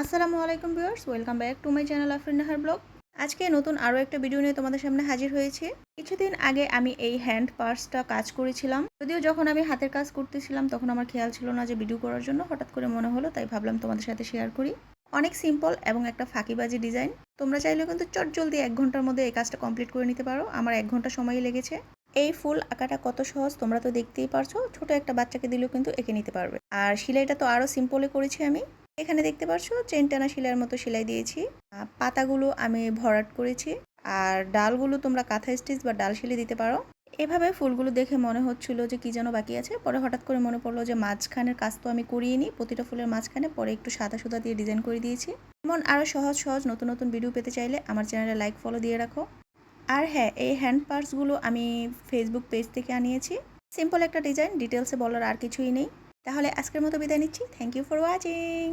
আসসালামু আলাইকুম viewers, welcome back to my channel Afrin Nahar vlog. আজকে নতুন আরও একটা ভিডিও নিয়ে তোমাদের সামনে হাজির হয়েছি। কিছুদিন আগে আমি এই হ্যান্ড পার্সটা কাজ করেছিলাম। যদিও যখন আমি হাতের কাজ করতেছিলাম, তখন আমার খেয়াল ছিল না যে ভিডিও করার জন্য হঠাৎ করে মনে হলো, তাই ভাবলাম তোমাদের সাথে শেয়ার করি। অনেক সিম্পল এবং একটা ফাঁকিবাজি ডিজাইন তোমরা চাইলেও কিন্তু চট জলদি এক ঘণ্টার মধ্যে এই কাজটা কমপ্লিট করে নিতে পারো। আমার এক ঘণ্টা সময় লেগেছে। এই ফুল আঁকাটা কত সহজ তোমরা তো দেখতেই পারছ। ছোট একটা বাচ্চাকে দিলেও কিন্তু এঁকে নিতে পারবে। আর সেলাইটা তো আরও সিম্পলে করেছি আমি। এখানে দেখতে পাচ্ছ চেন টানা সেলাইয়ের মতো সেলাই দিয়েছি। পাতাগুলো আমি ভরাট করেছি, আর ডালগুলো তোমরা কাঁথা স্টিচ বা ডাল সেলে দিতে পারো। এভাবে ফুলগুলো দেখে মনে হচ্ছিল যে কি যেন বাকি আছে, পরে হঠাৎ করে মনে পড়ল যে মাঝখানের কাজ তো আমি করিয়ে নিই, প্রতিটা ফুলের মাঝখানে পরে একটু সাদা সুতা দিয়ে ডিজাইন করে দিয়েছি। এমন আরও সহজ সহজ নতুন নতুন ভিডিও পেতে চাইলে আমার চ্যানেলে লাইক ফলো দিয়ে রাখো। আর হ্যাঁ এই হ্যান্ড পার্সগুলো আমি ফেসবুক পেজ থেকে আনিয়েছি। সিম্পল একটা ডিজাইন ডিটেলসে বলার আর কিছুই নেই। তাহলে আজকের মতো বিদায় নিচ্ছি। Thank you for watching